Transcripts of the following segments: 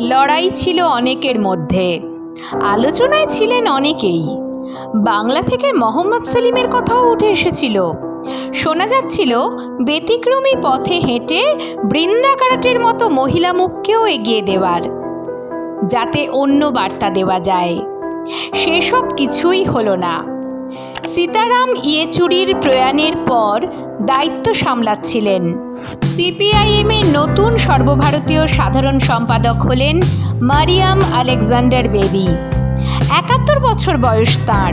লড়াই ছিল অনেকের মধ্যে। আলোচনায় ছিলেন অনেকেই। বাংলা থেকে মোহাম্মদ সেলিমের কথাও উঠে এসেছিল। শোনা যাচ্ছিল, ব্যতিক্রমী পথে হেঁটে বৃন্দা কারাটের মতো মহিলা মুখকেও এগিয়ে দেওয়ার, যাতে অন্য বার্তা দেওয়া যায়। সেসব কিছুই হলো না। সীতারাম ইয়েচুরির প্রয়াণের পর দায়িত্ব সামলাচ্ছিলেন। সিপিআইএমের নতুন সর্বভারতীয় সাধারণ সম্পাদক হলেন মারিয়াম আলেকজান্ডার বেবি। একাত্তর বছর বয়স তাঁর।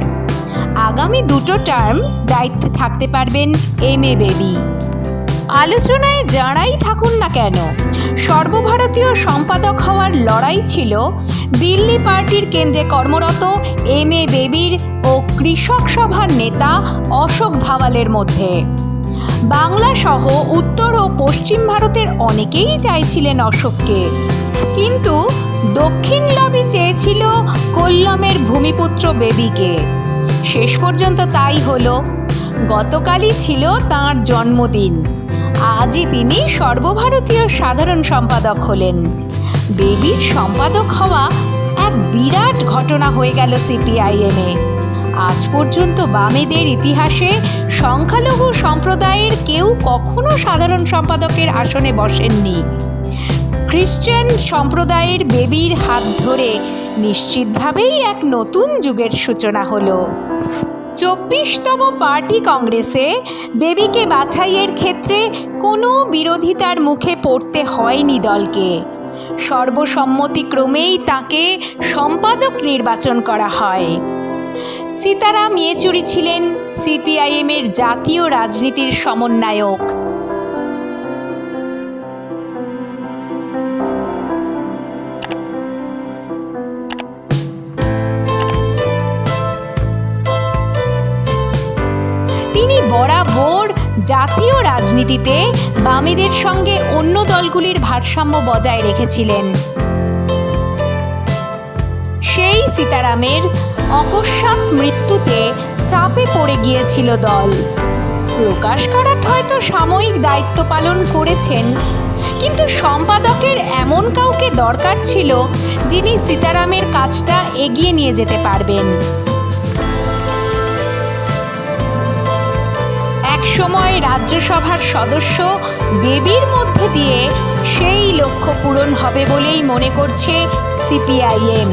আগামী দুটো টার্ম দায়িত্বে থাকতে পারবেন এম এ বেবি। আলোচনায় যাঁরাই থাকুন না কেন, সর্বভারতীয় সম্পাদক হওয়ার লড়াই ছিল দিল্লি পার্টির কেন্দ্রে কর্মরত এম এ বেবির ও কৃষক সভার নেতা অশোক ধাওয়ালের মধ্যে। বাংলা সহ উত্তর ও পশ্চিম ভারতের অনেকেই চাইছিলেন অশোককে। কিন্তু দক্ষিণ লবি চেয়েছিল কোল্লমের ভূমিপুত্র বেবিকে। শেষ পর্যন্ত তাই হলো। গতকালই ছিল তাঁর জন্মদিন। আজই তিনি সর্বভারতীয় সাধারণ সম্পাদক হলেন। বেবির সম্পাদক হওয়া এক বিরাট ঘটনা হয়ে গেল সিপিআইএমে। আজ পর্যন্ত বামেদের ইতিহাসে সংখ্যালঘু সম্প্রদায়ের কেউ কখনো সাধারণ সম্পাদকের আসনে বসেননি। খ্রিশ্চান সম্প্রদায়ের বেবির হাত ধরে নিশ্চিতভাবেই এক নতুন যুগের সূচনা হলো। চব্বিশতম পার্টি কংগ্রেসে বেবিকে বাছাইয়ের ক্ষেত্রে কোনো বিরোধিতার মুখে পড়তে হয়নি দলকে। সর্বসম্মতিক্রমেই তাকে সম্পাদক নির্বাচন করা হয়। সীতারাম ইয়েচুরি ছিলেন সিপিআইএমের জাতীয় রাজনীতির সমন্বয়ক। বরাবর জাতীয় রাজনীতিতে বামেদের সঙ্গে অন্য দলগুলির ভারসাম্য বজায় রেখেছিলেন। সেই সীতারামের অকস্মাৎ মৃত্যুতে চাপে পড়ে গিয়েছিল দল। প্রকাশ কারাট হয়তো সাময়িক দায়িত্ব পালন করেছেন, কিন্তু সম্পাদকের এমন কাউকে দরকার ছিল যিনি সীতারামের কাজটা এগিয়ে নিয়ে যেতে পারবেন। একসময় রাজ্যসভার সদস্য বেবির মধ্যে দিয়ে সেই লক্ষ্য পূরণ হবে বলেই মনে করছে সিপিআইএম।